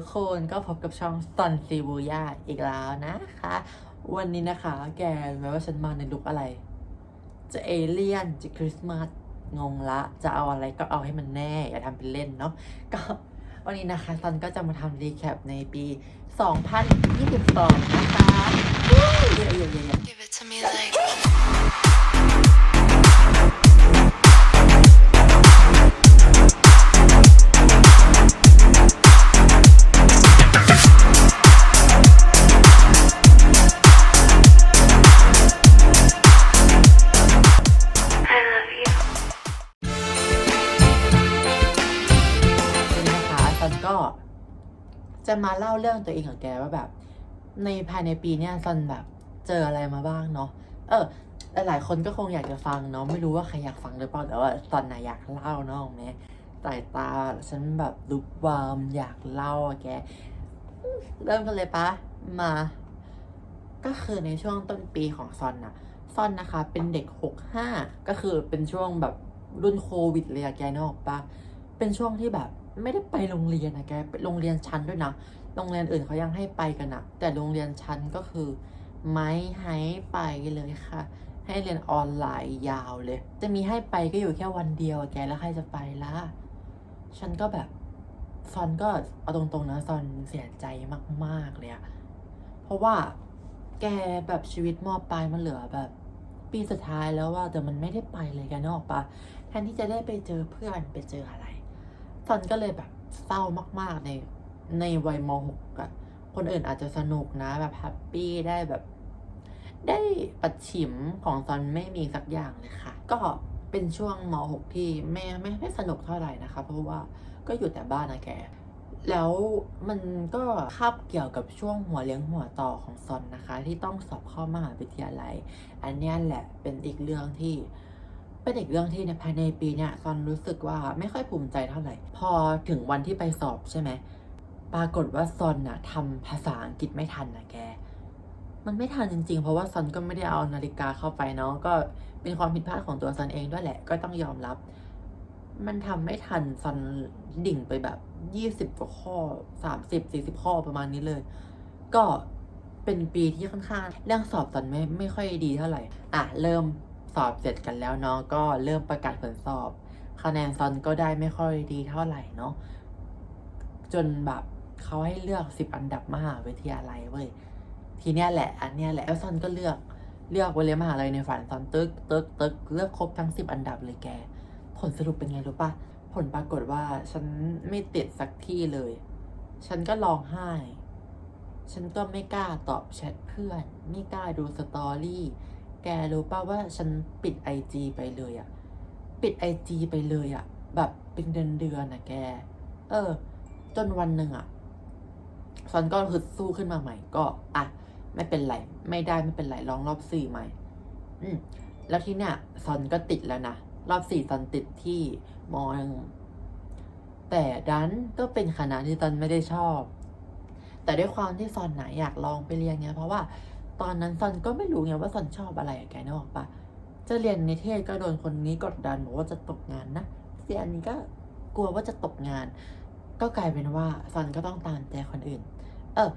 ทุกคนก็พบกับช่องซอนซีบูย่าอีกแล้วนะคะ วันนี้นะคะ แกรู้ไหมว่าฉันมาในลุกอะไร จะเอเลี่ยน จะคริสต์มาสงงละ จะเอาอะไรก็เอาให้มันแน่ อย่าทำเป็นเล่นเนาะก็วันนี้นะคะซันก็จะมาทำรีแคปในปี 2022 นะคะ เล่าเรื่องตัวเองของแกว่าแบบ ในภายในปีเนี้ยซันแบบเจออะไรมาบ้างเนาะเออหลายๆคนก็คงอยากจะฟังเนาะไม่รู้ว่าใครอยากฟังหรือเปล่าแต่ว่าซันน่ะอยากเล่าเนาะแม่สายตาฉันแบบลุกวามอยากเล่าอะแก เริ่มกันเลยปะมา ก็คือในช่วงต้นปีของซอนนะซอนนะคะ เป็นเด็กหกห้าก็คือเป็นช่วงแบบรุ่นโควิดเลยอะแกนอกปะเป็นช่วงที่แบบไม่ได้ไปโรงเรียนอะแกเป็นโรงเรียนชั้นด้วยนะ โรงเรียนอื่นเขายังให้ไปกันอะแต่โรงเรียนชั้นก็คือ ไม่ให้ไปเลยค่ะ ให้เรียนออนไลน์ยาวเลย จะมีให้ไปก็อยู่แค่วันเดียวแกแล้วใครจะไปล่ะฉันก็แบบซอนก็เอาตรงๆนะซอนเสียใจมากๆเลยอะเพราะว่าแกแบบชีวิตมอปลายมันเหลือแบบ ปีสุดท้ายแล้วว่าแต่มันไม่ได้ไปเลยแกนอกปะแทนที่จะได้ไปเจอเพื่อนไปเจออะไรซอนก็เลยแบบเศร้ามากๆใน ในวัยมหกอะคนอื่นอาจจะสนุกนะแบบแฮปปี้ได้แบบ ได้ปัดฉิมของซอนไม่มีสักอย่างเลยค่ะ ก็เป็นช่วงมหกที่ไม่ไม่ไม่สนุกเท่าไหร่นะคะ เพราะว่าก็อยู่แต่บ้านนะแก แล้วมันก็คาบเกี่ยวกับช่วงหัวเลี้ยงหัวต่อของซอนนะคะ ที่ต้องสอบเข้ามหาวิทยาลัย อันนี้แหละเป็นอีกเรื่องที่เป็นอีกเรื่องที่ในภายในปีเนี้ยซอนรู้สึกว่าไม่ค่อยภูมิใจเท่าไหร่ พอถึงวันที่ไปสอบใช่ไหม ปรากฏว่าซอนน่ะทำภาษาอังกฤษไม่ทันนะแก มันไม่ทันจริงๆ เพราะว่าซอนก็ไม่ได้เอานาฬิกาเข้าไปเนาะก็เป็นความผิดพลาดของตัวซอนเองด้วยแหละ ก็ต้องยอมรับ มันทำไม่ทันซอนดิ่งไปแบบยี่สิบกว่าข้อสามสิบสี่สิบข้อประมาณนี้เลย ก็เป็นปีที่ค่อนข้างเรื่องสอบซอนไม่ไม่ค่อยดีเท่าไหร่อะเริ่มสอบเสร็จกันแล้วเนาะก็เริ่มประกาศผลสอบ คะแนนซอนก็ได้ไม่ค่อยดีเท่าไหร่เนาะจนแบบ เขาให้เลือกสิบอันดับมหาวิทยาลัยเว้ยทีเนี้ยแหละอันเนี้ยแหละแล้วซอนก็เลือกเลือกไปเลยมหาลัยในฝันซอนตึกตึกตึกเลือกครบทั้งสิบอันดับเลยแก ผลสรุปเป็นไงรู้ปะผลปรากฏว่าฉันไม่ติดสักที่เลย ฉันก็ร้องไห้ ฉันก็ไม่กล้าตอบแชทเพื่อน ไม่กล้าดูสตอรี่ แกรู้ป่าว่าฉันปิดไอจีไปเลยอะปิดไอจีไปเลยอะแบบเป็นเดือนเดือนๆนะแก เออ จนวันหนึ่งอะ ซอนก็ฮึดสู้ขึ้นมาใหม่ ก็อะไม่เป็นไร ไม่ได้ไม่เป็นไรลองรอบสี่ใหม่ อืมแล้วที่เนี่ยซอนก็ติดแล้วนะ รอบสี่ซอนติดที่มอหนึ่งแต่ดันก็เป็นคณะที่ซอนไม่ได้ชอบ แต่ด้วยความที่ซอนไหนอยากลองไปเรียนเนี่ยเพราะว่าตอนนั้นซอนก็ไม่รู้ไงว่าซอนชอบอะไรอะแกนึกออกปะจะเรียนในเทศก็โดนคนนี้กดดันบอกว่าจะตกงานนะเรียนนี้ก็กลัวว่าจะตกงาน ก็กลายเป็นว่าซอนก็ต้องตามใจคนอื่น เออ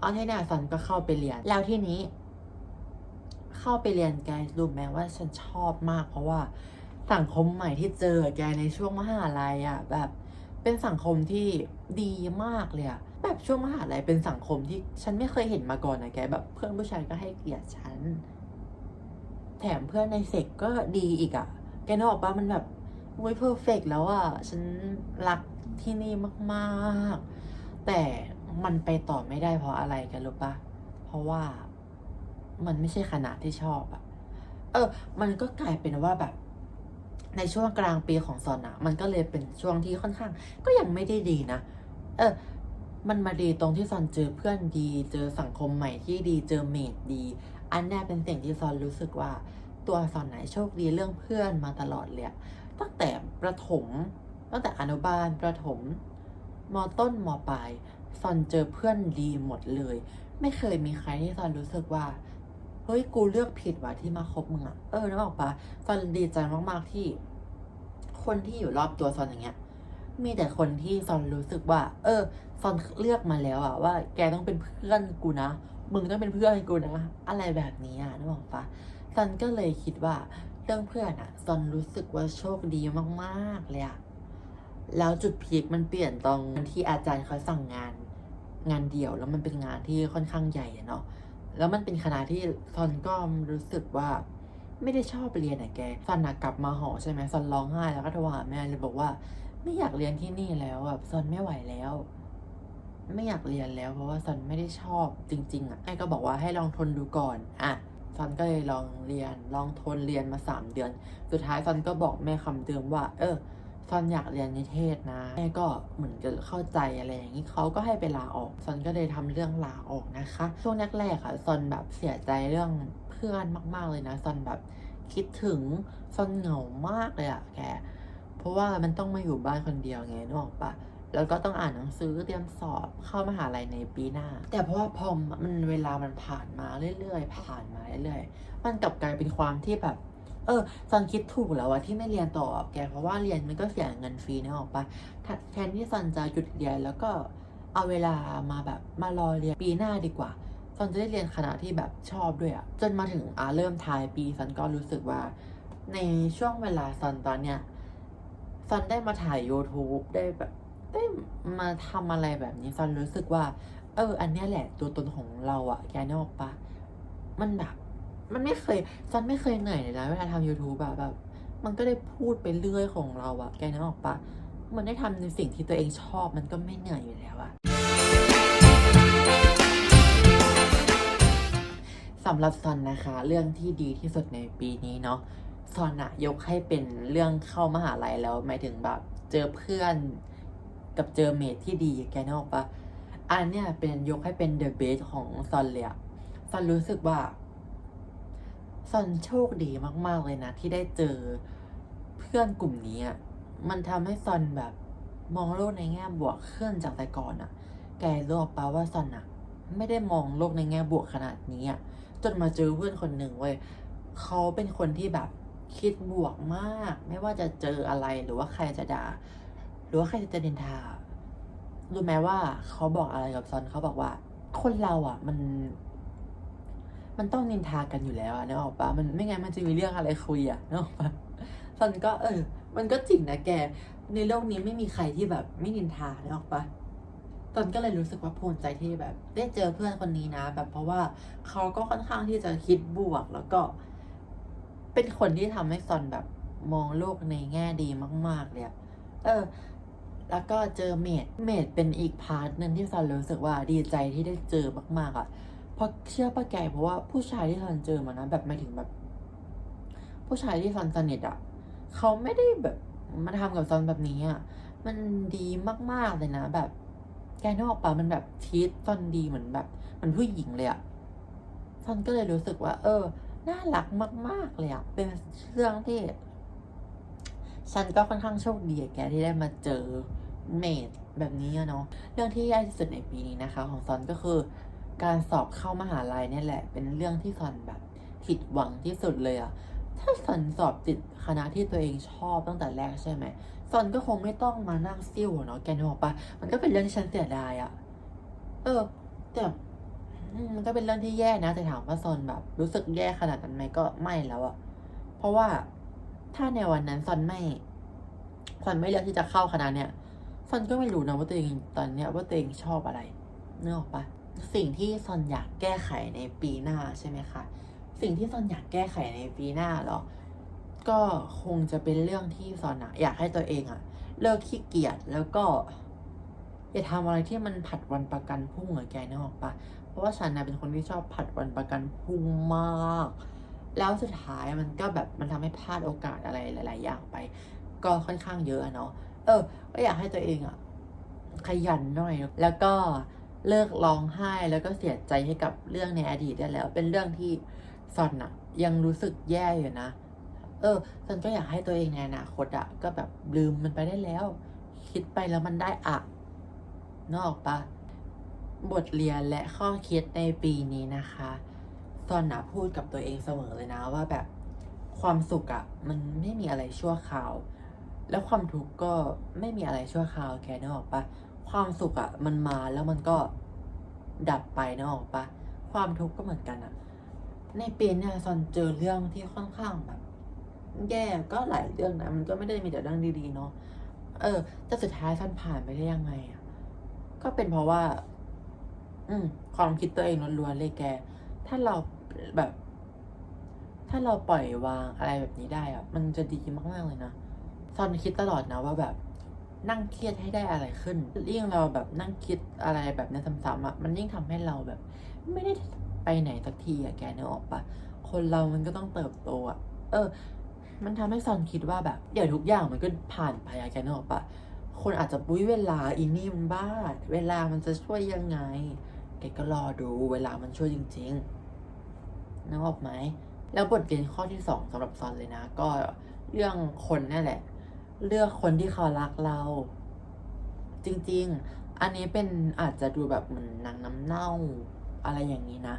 เอาที่เนี่ยซอนก็เข้าไปเรียน แล้วที่นี้ เข้าไปเรียนแกรู้ไหมว่าฉันชอบมาก เพราะว่าสังคมใหม่ที่เจอแกในช่วงมหาลัยอะ แบบเป็นสังคมที่ดีมากเลยอะแบบช่วงมหาลัยเป็นสังคมที่ฉันไม่เคยเห็นมาก่อนนะแก แบบเพื่อนผู้ชายก็ให้เกียรติฉัน แถมเพื่อนในเซกก็ดีอีกอะแกนึกออกปะมันแบบโอ้ยเพอร์เฟกแล้วอะฉันรัก ที่นี่มากๆ แต่มันไปต่อไม่ได้เพราะอะไรกันรู้ปะเพราะว่ามันไม่ใช่คณะที่ชอบอะเออ มันก็กลายเป็นว่าแบบ ในช่วงกลางปีของซอนอะมันก็เลยเป็นช่วงที่ค่อนข้าง ก็ยังไม่ได้ดีนะ เออ มันมาดีตรงที่ซอนเจอเพื่อนดี เจอสังคมใหม่ที่ดี เจอเมดดี อันนี้เป็นสิ่งที่ซอนรู้สึกว่า ตัวซอนไหนโชคดีเรื่องเพื่อนมาตลอดเลยตั้งแต่ประถม ตั้งแต่อนุบาลประถม มต้นมปลายซอนเจอเพื่อนดีหมดเลย ไม่เคยมีใครที่ซอนรู้สึกว่าเฮ้ยกูเลือกผิดว่ะที่มาคบมึงอะเออนึกออกปะซอนดีใจมากๆที่ คนที่อยู่รอบตัวซอนอย่างเงี้ย มีแต่คนที่ซอนรู้สึกว่า เออซอนเลือกมาแล้วอะว่า แกต้องเป็นเพื่อนกูนะมึงต้องเป็นเพื่อนกูนะอะไรแบบนี้อะนึกออกปะซอนก็เลยคิดว่าเรื่องเพื่อนอะซอนรู้สึกว่าโชคดีมากๆเลยอะ แล้วจุดพีคมันเปลี่ยนตรงที่อาจารย์เขาสั่งงานงานเดี่ยว แล้วมันเป็นงานที่ค่อนข้างใหญ่เนาะแล้วมันเป็นคณะที่ซอนก็รู้สึกว่าไม่ได้ชอบเรียนอะแกซอนกลับมาหอใช่ไหมซอนร้องไห้แล้วก็โทรหาแม่เลยบอกว่า ไม่อยากเรียนที่นี่แล้วแบบซอนไม่ไหวแล้ว ไม่อยากเรียนแล้วเพราะว่าซอนไม่ได้ชอบจริง ๆอะแม่ก็บอกว่าให้ลองทนดูก่อนอะซอนก็เลยลองเรียนลองทนเรียนมาสามเดือน สุดท้ายซอนก็บอกแม่คำเดิมว่า เออ ซอนอยากเรียนนิเทศนะแม่ก็เหมือนจะเข้าใจอะไรอย่างนี้เขาก็ให้ไปลาออกซอนก็เลยทำเรื่องลาออกนะคะ ช่วงแรกๆอะซอนแบบเสียใจเรื่องเพื่อนมาก ๆเลยนะซอนแบบคิดถึงซอนเหงามากเลยอะแกเพราะว่ามันต้องมาอยู่บ้านคนเดียวไงนึกออกปะแล้วก็ต้องอ่านหนังสือเตรียมสอบเข้ามหาลัยในปีหน้า แต่เพราะว่าพอมันเวลามันผ่านมาเรื่อยๆ ผ่านมาเรื่อยๆ มันกลับกลายเป็นความที่แบบ เออซันคิดถูกแล้วว่าที่ไม่เรียนต่อแกเพราะว่าเรียนมันก็เสียเงินฟรีนึกออกปะแทนที่ซันจะหยุดเรียนแล้วก็เอาเวลามาแบบมารอเรียนปีหน้าดีกว่าซันจะได้เรียนคณะที่แบบชอบด้วยอะจนมาถึงอ่าเริ่มท้ายปีซันก็รู้สึกว่า ในช่วงเวลาซันตอนเนี้ยซันได้มาถ่าย YouTube ได้แบบได้มาทำอะไรแบบนี้ซันรู้สึกว่า เออ อันเนี้ยแหละตัวตนของเราอะแกนอกปะมันแบบ มันไม่เคยซันไม่เคยเหนื่อยเลยนะเวลาทำ YouTube อะแบบ มันก็ได้พูดไปเรื่อยของเราอะแกนึกออกปะมันได้ทำในสิ่งที่ตัวเองชอบมันก็ไม่เหนื่อยอยู่แล้วอะสำหรับซอนนะคะ เรื่องที่ดีที่สุดในปีนี้เนาะซอนอะยกให้เป็นเรื่องเข้ามหาลัยแล้วหมายถึงแบบ เจอเพื่อนกับเจอเมทที่ดีแกนึกออกปะอันเนี้ยเป็นยกให้เป็นเดอะเบสของซอนเลยอะซอนรู้สึกว่า ซอนโชคดีมากๆเลยนะ ที่ได้เจอเพื่อนกลุ่มนี้อะมันทำให้ซอนแบบมองโลกในแง่บวกขึ้นจากแต่ก่อนอะแกรู้ป่ะว่าซอนอะไม่ได้มองโลกในแง่บวกขนาดนี้อะจนมาเจอเพื่อนคนหนึ่งเว้ยเขาเป็นคนที่แบบคิดบวกมาก ไม่ว่าจะเจออะไรหรือว่าใครจะด่าหรือว่าใครจะดินทารู้ไหมว่าเขาบอกอะไรกับซอนเขาบอกว่า คนเราอะ มัน มันต้องนินทากันอยู่แล้วอะนึกออกปะมันไม่งั้นมันจะมีเรื่องอะไรคุยอะนึกออกปะซอนก็เออ มันก็จริงนะแก ในโลกนี้ไม่มีใครที่แบบไม่นินทานึกออกปะตอนก็เลยรู้สึกว่าภูมิใจที่แบบ ได้เจอเพื่อนคนนี้นะ แบบเพราะว่าเขาก็ค่อนข้างที่จะคิดบวก แล้วก็ เป็นคนที่ทำให้ซอนแบบมองโลกในแง่ดีมาก ๆ เลยอะเออ แล้วก็เจอเมด เมดเป็นอีกพาร์ทหนึ่งที่ซอนรู้สึกว่าดีใจที่ได้เจอมาก ๆอะ เพราะเชื่อป้าแกเพราะว่าผู้ชายที่ซอนเจอมานะแบบหมายถึงแบบ ผู้ชายที่ซอนสนิทอะเขาไม่ได้แบบมาทำกับซอนแบบนี้อะมันดีมากๆเลยนะ แบบ แกนอกปะมันแบบทีตซอนดีเหมือนแบบ มันผู้หญิงเลยอะซอนก็เลยรู้สึกว่า เออน่ารักมาก ๆเลยอะเป็นเรื่องที่ ฉันก็ค่อนข้างโชคดีอะแกที่ได้มาเจอเมดแบบนี้เนาะเรื่องที่ยากที่สุดในปีนี้นะคะ ของซอนก็คือ การสอบเข้ามหาลัยเนี่ยแหละ เป็นเรื่องที่ซอนแบบผิดหวังที่สุดเลยอะถ้าซอนสอบติดคณะที่ตัวเองชอบตั้งแต่แรกใช่ไหมซอนก็คงไม่ต้องมานั่งซิ่วเนาะแกนึกออกปะมันก็เป็นเรื่องที่ฉันเสียดายอะเออ แต่มันก็เป็นเรื่องที่แย่นะแต่ถามว่าซอนแบบ รู้สึกแย่ขนาดนั้นไหมก็ไม่แล้วอะเพราะว่าถ้าในวันนั้นซอนไม่ซอนไม่เลือกที่จะเข้าคณะเนี่ยซอนก็ไม่รู้นะว่าตัวเองตอนเนี้ยว่าตัวเองชอบอะไรนึกออกปะ สิ่งที่ซอนอยากแก้ไขในปีหน้าใช่ไหมคะ สิ่งที่ซอนอยากแก้ไขในปีหน้าเหรอ ก็คงจะเป็นเรื่องที่ซอนอะอยากให้ตัวเองอะเลิกขี้เกียจแล้วก็ อย่าทำอะไรที่มันผัดวันประกันพรุ่งอะแกนึกออกปะเพราะว่าฉันนะเป็นคนที่ชอบผัดวันประกันพรุ่งมาก แล้วสุดท้ายมันก็แบบมันทำให้พลาดโอกาสอะไรหลาย ๆ อย่างไป ก็ค่อนข้างเยอะเนาะ เออ ก็อยากให้ตัวเองอะขยันหน่อย แล้วก็ เลิกร้องไห้แล้วก็เสียใจให้กับเรื่องในอดีตได้แล้ว เป็นเรื่องที่ซอนอะยังรู้สึกแย่อยู่นะ เออซอนก็อยากให้ตัวเองในอนาคตอะก็แบบลืมมันไปได้แล้ว คิดไปแล้วมันได้อะนออกปะบทเรียนและข้อคิดในปีนี้นะคะซอนนะพูดกับตัวเองเสมอเลยนะว่าแบบความสุขอะมันไม่มีอะไรชั่วคราว แล้วความทุกข์ก็ไม่มีอะไรชั่วคราวแกนึกออกปะ ความสุขอะมันมาแล้วมันก็ดับไปนึกออกปะความทุกข์ก็เหมือนกันอะในปีเนี่ยซอนเจอเรื่องที่ค่อนข้างแบบ แย่ก็หลายเรื่องนะมันก็ไม่ได้มีแต่เรื่องดีๆเนาะเออแต่สุดท้ายซอนผ่านไปได้ยังไงอะก็เป็นเพราะว่า อืม ความคิดตัวเองล้วนๆเลยแก ถ้าเราแบบ ถ้าเราปล่อยวางอะไรแบบนี้ได้อะมันจะดีมากๆเลยนะซอนคิดตลอดนะว่าแบบ นั่งเครียดให้ได้อะไรขึ้นยิ่งเราแบบนั่งคิดอะไรแบบนี้ซ้ำๆอะมันยิ่งทำให้เราแบบ ไม่ได้ไปไหนสักทีอะแกเนึกออกปะคนเรามันก็ต้องเติบโตอะเออ มันทำให้ซอนคิดว่าแบบเดี๋ยวทุกอย่างมันก็ผ่านไปอะแกเนึกออกปะคนอาจจะปุ้ยเวลาอีนี่มันบ้า เวลามันจะช่วยยังไง แกก็รอดูเวลามันช่วยจริงๆนึกออกไหมแล้วบทเรียนข้อที่สองสำหรับซอนเลยนะ ก็เรื่องคนนี่แหละ เลือกคนที่เขารักเรา จริง ๆ อันนี้เป็นอาจจะดูแบบเหมือนนังน้ำเน่าอะไรอย่างนี้นะ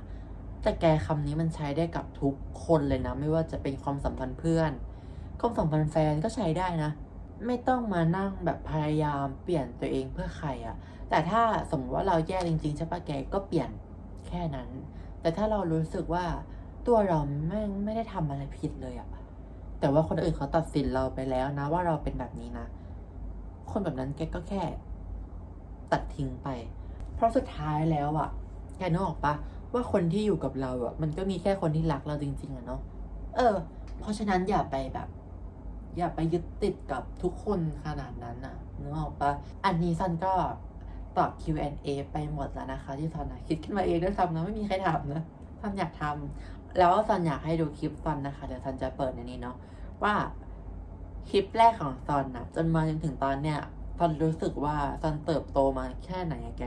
แต่แกคำนี้มันใช้ได้กับทุกคนเลยนะ ไม่ว่าจะเป็นความสัมพันธ์เพื่อนความสัมพันธ์แฟนก็ใช้ได้นะ ไม่ต้องมานั่งแบบพยายามเปลี่ยนตัวเองเพื่อใครอะแต่ถ้าสมมติว่าเราแย่จริงๆใช่ปะแกก็เปลี่ยนแค่นั้น แต่ถ้าเรารู้สึกว่าตัวเราไม่งไม่ได้ทำอะไรผิดเลยอะ แต่ว่าคนอื่นเขาตัดสินเราไปแล้วนะ ว่าเราเป็นแบบนี้นะ คนแบบนั้นแกก็แค่ ตัดทิ้งไป เพราะสุดท้ายแล้วอะแกนึกออกปะว่าคนที่อยู่กับเราอะมันก็มีแค่คนที่รักเราจริง ๆอะเนาะเออ เพราะฉะนั้นอย่าไปแบบ อย่าไปยึดติดกับทุกคนขนาดนั้นอะนึกออกปะอันนี้ซันก็ตอบ Q&A ไปหมดแล้วนะคะ ที่ซันนะคิดขึ้นมาเองด้วยซ้ำนะไม่มีใครถามนะซันอยากทำ แล้วซันอยากให้ดูคลิปซันนะคะ เดี๋ยวซันจะเปิดในนี้เนาะว่าคลิปแรกของซันนะจนมาจนถึงตอนเนี้ยซันรู้สึกว่าซันเติบโตมาแค่ไหนอะแก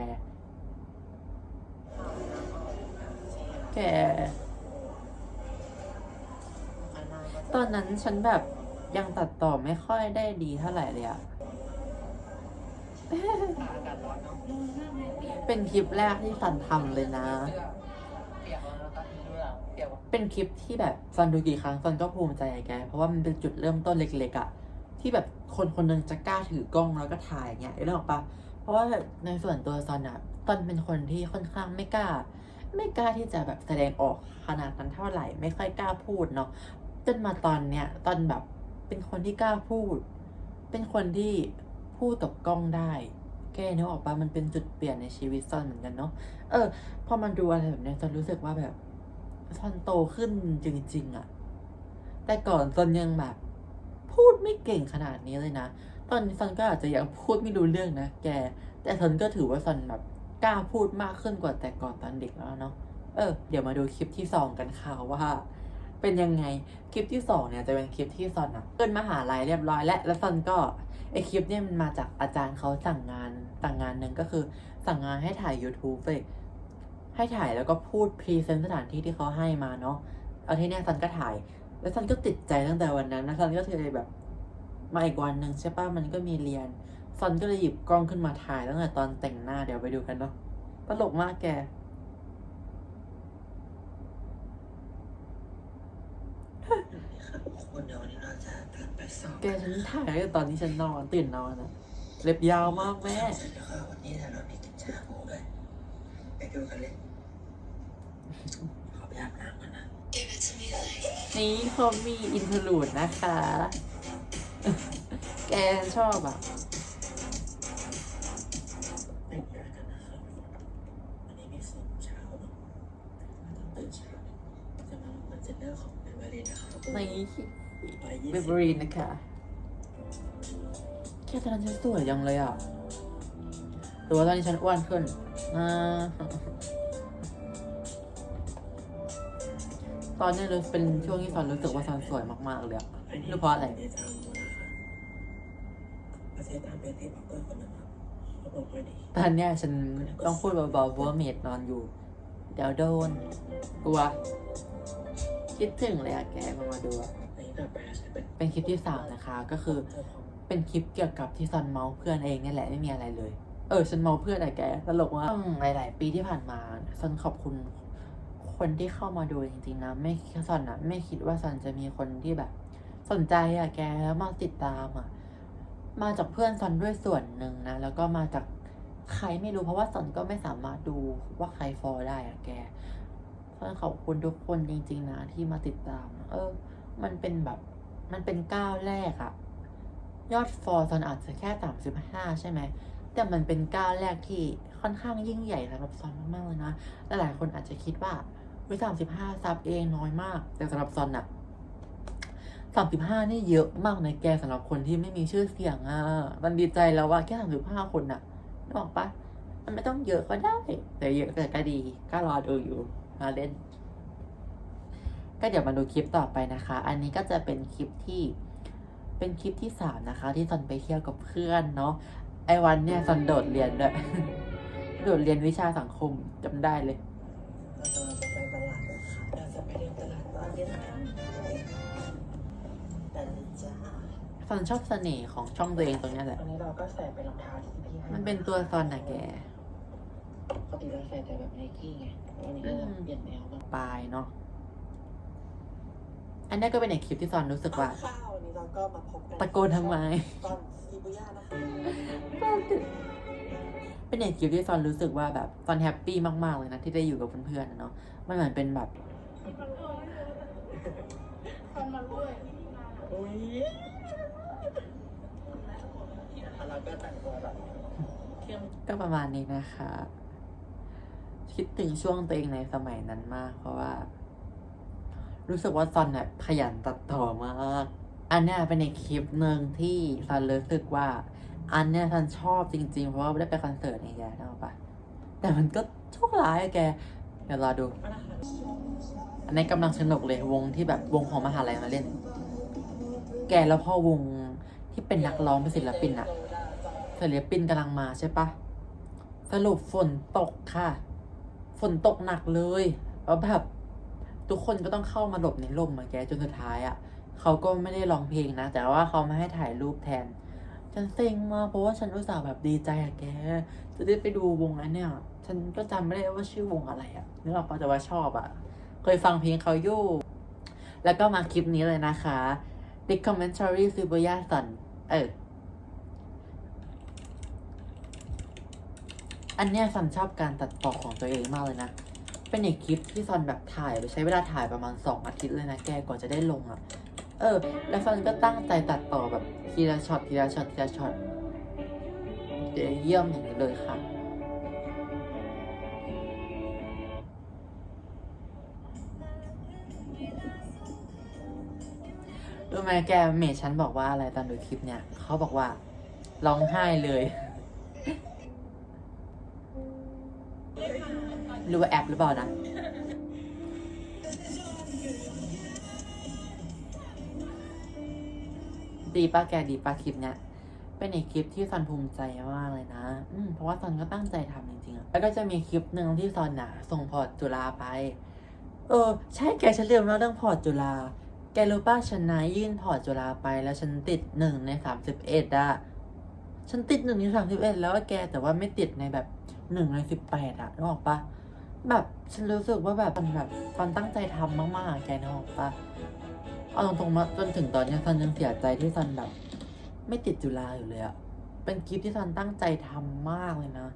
แก ตอนนั้นฉันแบบยังตัดต่อไม่ค่อยได้ดีเท่าไหร่เลยอะเป็นคลิปแรกที่ฟันทำเลยนะ เป็นคลิปที่แบบฟันดูกี่ครั้งฟันก็ภูมิใจอะแก เพราะว่ามันเป็นจุดเริ่มต้นเล็กๆอะที่แบบคนคนหนึงจะกล้าถือกล้องแล้วก็ถ่ายอย่างเงี้ยได้หรอกปะเพราะว่าในส่วนตัวซอนอะซอนเป็นคนที่ค่อนข้างไม่กล้า ไม่กล้าที่จะแบบแสดงออกขนาดนั้นเท่าไหร่ ไม่ค่อยกล้าพูดเนาะจนมาตอนเนี้ยตอนแบบเป็นคนที่กล้าพูด เป็นคนที่พูดกับกล้องได้แกนึกออกปะมันเป็นจุดเปลี่ยนในชีวิตซอนเหมือนกันเนาะเออพอมันดูอะไรแบบเนี้ยซอนรู้สึกว่าแบบ ซอนโตขึ้นจริง ๆอะแต่ก่อนซอนยังแบบ พูดไม่เก่งขนาดนี้เลยนะ ตอนนี้ซอนก็อาจจะยังพูดไม่รู้เรื่องนะแก แต่ซอนก็ถือว่าซอนแบบกล้าพูดมากขึ้นกว่าแต่ก่อนตอนเด็กแล้วเนาะ เออ เดี๋ยวมาดูคลิปที่สองกันค่ะว่าเป็นยังไง คลิปที่สองเนี่ยจะเป็นคลิปที่ซอนอะขึ้นมหาลัยเรียบร้อยแล้วแล้วซอนก็ไอคลิปเนี่ยมันมาจากอาจารย์เขาสั่งงานสั่งงานหนึ่งก็คือสั่งงานให้ถ่าย YouTube เลย ให้ถ่ายแล้วก็พูดพรีเซนต์สถานที่ที่เขาให้มาเนาะเอาที่เนี่ยซันก็ถ่าย แล้วซันก็ติดใจตั้งแต่วันนั้นนะซันก็เลยแบบมาอีกวันหนึ่งใช่ปะมันก็มีเรียนซันก็เลยหยิบกล้องขึ้นมาถ่ายตั้งแต่ตอนแต่งหน้าเดี๋ยวไปดูกันเนาะตลกมากแกคนเดียวนี่เราจะเดินไปสอบแกฉันถ่ายตั้งแต่ตอนที่ฉันนอนตื่นนอนอะเล็บยาวมากแม่เสร็จแล้วก็วันนี้เรามีกินชาบูด้วย ไปดูกันเลยขอไปอาบน้ำกันนะ Give it to me like นี่เขามีอินเทอร์ลูดนะคะ แกชอบอะ แต่งงานกันนะครับวันนี้มีสอบเช้าเนาะต้องตื่นเช้าจะมาลงคอนเซนเนอร์ของเบเวอรี่นะครับในไปยี่เบสิบเบอรีนนะคะ แค่ตอนนั้นฉันสวยยังเลยอะหรือว่าตอนนี้ฉันอ้วนขึ้นอ่า ตอนนี้รู้เป็นช่วงที่ซอนรู้สึกว่าซอนสวยมากๆเลยอะหรือเพราะอะไรเดจาวูนะคะประเทศตามเป็นที่บอกเกอร์คนนะครับเขาบอกว่าดีตอนเนี้ยฉันต้องพูดเบาๆเพราะว่าเมดนอนอยู่ เดี๋ยวโดนกลัว คิดถึงเลยอะแกมามาดูอะอันนี้ต่อไปจะเป็นเป็นคลิปที่สามนะคะ ก็คือเป็นคลิปเกี่ยวกับที่ซอนเมาส์เพื่อนเองเนี่ยแหละไม่มีอะไรเลย เออฉันเมาเพื่อนอะแกตลกว่าหลาย ๆ ปีที่ผ่านมาซอนขอบคุณคนที่เข้ามาดูจริง ๆ นะ ไม่ซอนอะไม่คิดว่าซอนจะมีคนที่แบบ สนใจอะแกแล้วมาติดตามอะมาจากเพื่อนซอนด้วยส่วนหนึ่งนะ แล้วก็มาจากใครไม่รู้เพราะว่าซอนก็ไม่สามารถดูว่าใครฟอลได้อะแกซอนขอบคุณทุกคนจริง ๆ นะ ที่มาติดตาม เออ มันเป็นแบบ มันเป็นก้าวแรกอะยอดฟอลซอนอาจจะแค่สามสิบห้าใช่ไหม แต่มันเป็นก้าวแรกที่ค่อนข้างยิ่งใหญ่สำหรับซอนมากๆเลยนะและหลายคนอาจจะคิดว่าวิสามสิบห้าซับเองน้อยมาก แต่สำหรับซอนอะสามสิบห้านี่เยอะมากในะแกสำหรับคนที่ไม่มีชื่อเสียงอะมันดีใจแล้วว่าแค่สามสิบห้าคนอะนึกออกปะมันไม่ต้องเยอะก็ได้ แต่เยอะแต่ก็ดีก็รอดูอยู่มาเล่น ก็เดี๋ยวมาดูคลิปต่อไปนะคะ อันนี้ก็จะเป็นคลิปที่เป็นคลิปที่สามนะคะ ที่ซอนไปเที่ยวกับเพื่อนเนาะ ไอวันเนี่ยซอนโดดเรียนด้วยโดดเรียนวิชาสังคมจำได้เลยเราจะไปตลาดกันค่ะเราจะไปเดินตลาดตอนเย็นกันแต่นี่จ้าซอนชอบเสน่ห์ของช่องตัวเองตรงเนี้ยแหละ วันนี้เราก็ใส่เป็นรองเท้าที่พี่ให้มันเป็นตัวซอนนะแก ปกติเราใส่แต่แบบไนกี้ไงวันนี้ก็จะเปลี่ยนแนวบ้าง ปลายเนาะ อันนี้ก็เป็นอีกคลิปที่ซอนรู้สึกว่าข้าววันนี้เราก็มาพบกันตะโกนทำไมตอนซีบุย่านะคะเป็นอีกคลิปที่ซอนรู้สึกว่าแบบซอนแฮปปี้มากๆเลยนะที่ได้อยู่กับเพื่อนๆนะเนาะมันเหมือนเป็นแบบอุ้ยเราก็แต่งตัวแบบเข้มก็ประมาณนี้นะคะ คิดถึงช่วงตัวเองในสมัยนั้นมาก เพราะว่า รู้สึกว่าซอนเนี่ยขยันตัดต่อมากอันเนี้ยเป็นอีกคลิปหนึ่งที่ซอนรู้สึกว่า อันเนี้ยซอนชอบจริงๆ เพราะว่าได้ไปคอนเสิร์ตนี่แกนึกออกปะแต่มันก็โชคร้ายอะแก เดี๋ยวรอดูมานะคะอันนี้กำลังสนุกเลยวงที่แบบวงของมหาลัยมาเล่น แกแล้วพอวงที่เป็นนักร้องเป็นศิลปินอะศิลปินกำลังมาใช่ปะสรุปฝนตกค่ะ ฝนตกหนักเลย แล้วแบบ ทุกคนก็ต้องเข้ามาหลบในร่มอะแกจนสุดท้ายอะเขาก็ไม่ได้ร้องเพลงนะ แต่ว่าเขามาให้ถ่ายรูปแทน ฉันเซ็งมากเพราะว่าฉันอุตส่าห์แบบดีใจอะแก จะได้ไปดูวงอันเนี้ยฉันก็จำไม่ได้ว่าชื่อวงอะไรอะนึกออกปะแต่ว่าชอบอะเคยฟังเพลงเขาอยู่ แล้วก็มาคลิปนี้เลยนะคะ The Commentary s u b o y a s o n เออ อันเนี้ยซันชอบการตัดต่อของตัวเองมากเลยนะ เป็นอีกคลิปที่ซอนแบบถ่ายไปใช้เวลาถ่ายประมาณสองอาทิตย์เลยนะแกกว่อนจะได้ลงอะ่ะ เออ แล้วซอนก็ตั้งใจตัดต่อแบบทีละช็อตทีละช็อตทีละช็อตเดี๋ยวเยี่ยมอย่างนี้เลยค่ะรู้ไหมแกเมทฉันบอกว่าอะไรตอนดูคลิปเนี่ยเขาบอกว่าร้องไห้เลย หรือว่าแอปหรือเปล่านะ ดีป้าแกดีป้าคลิปเนี่ยเป็นอีกคลิปที่ซอนภูมิใจมากเลยนะ อืมเพราะว่าซอนก็ตั้งใจทำจริงๆอะแล้วก็จะมีคลิปหนึ่งที่ซอนน่ะ ส่งพอร์ตจุฬาไป เออ ใช่แกฉันลืมแล้วเรื่องพอร์ตจุฬาแกรู้ป่ะฉันนะยื่นพอร์ตจุฬาไปแล้วฉันติดหนึ่งในสามสิบเอ็ดอะฉันติดหนึ่งในสามสิบเอ็ดแล้วแกแต่ว่าไม่ติดในแบบหนึ่งในสิบแปดอะนึกออกปะ แบบฉันรู้สึกว่าแบบมันแบบตอนตั้งใจทำมากๆแกนอกปะเอาตรงๆมาจนถึงตอนนี้ซันยังเสียใจที่ซันแบบ ไม่ติดจุฬาอยู่เลยอะเป็นคลิปที่ซันตั้งใจทำมากเลยนะ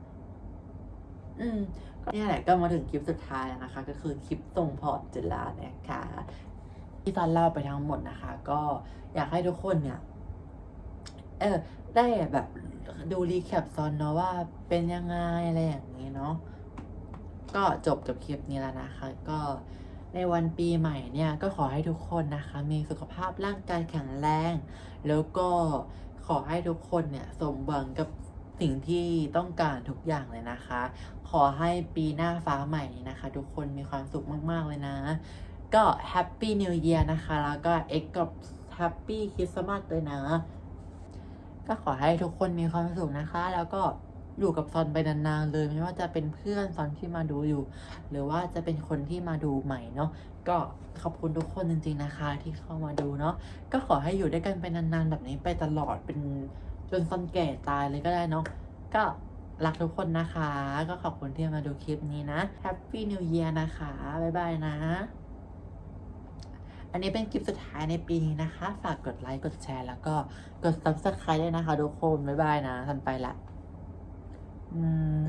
อืมก็เนี่ยแหละก็มาถึงคลิปสุดท้ายแล้วนะคะ ก็คือคลิปส่งพอร์ตจุฬานะคะที่ซันเล่าไปทั้งหมดนะคะ ก็อยากให้ทุกคนเนี่ย เออ ได้แบบดูรีแคปซอนเนาะว่าเป็นยังไงอะไรอย่างนี้เนาะ ก็จบกับคลิปนี้แล้วนะคะ ก็ในวันปีใหม่เนี่ยก็ขอให้ทุกคนนะคะ มีสุขภาพร่างกายแข็งแรง แล้วก็ขอให้ทุกคนเนี่ยสมหวังกับสิ่งที่ต้องการทุกอย่างเลยนะคะ ขอให้ปีหน้าฟ้าใหม่นี้นะคะ ทุกคนมีความสุขมาก ๆ เลยนะ ก็ Happy New Year นะคะ แล้วก็ X กับ Happy Christmas ด้วยนะ ก็ขอให้ทุกคนมีความสุขนะคะ แล้วก็ อยู่กับซอนไปนานๆเลยไม่ว่าจะเป็นเพื่อนซอนที่มาดูอยู่ หรือว่าจะเป็นคนที่มาดูใหม่เนาะก็ขอบคุณทุกคนจริง ๆนะคะที่เข้ามาดูเนาะก็ขอให้อยู่ด้วยกันไปนานๆแบบนี้ไปตลอดเป็นจนซอนแก่ตายเลยก็ได้เนาะก็รักทุกคนนะคะ ก็ขอบคุณที่มาดูคลิปนี้นะ Happy New Year นะคะ บ๊ายบายนะออันนี้เป็นคลิปสุดท้ายในปีนี้นะคะ ฝากกดไลค์ กดแชร์ แล้วก็กด subscribe ด้วยนะคะทุกคน บ๊ายบายนะทันไปละ อืม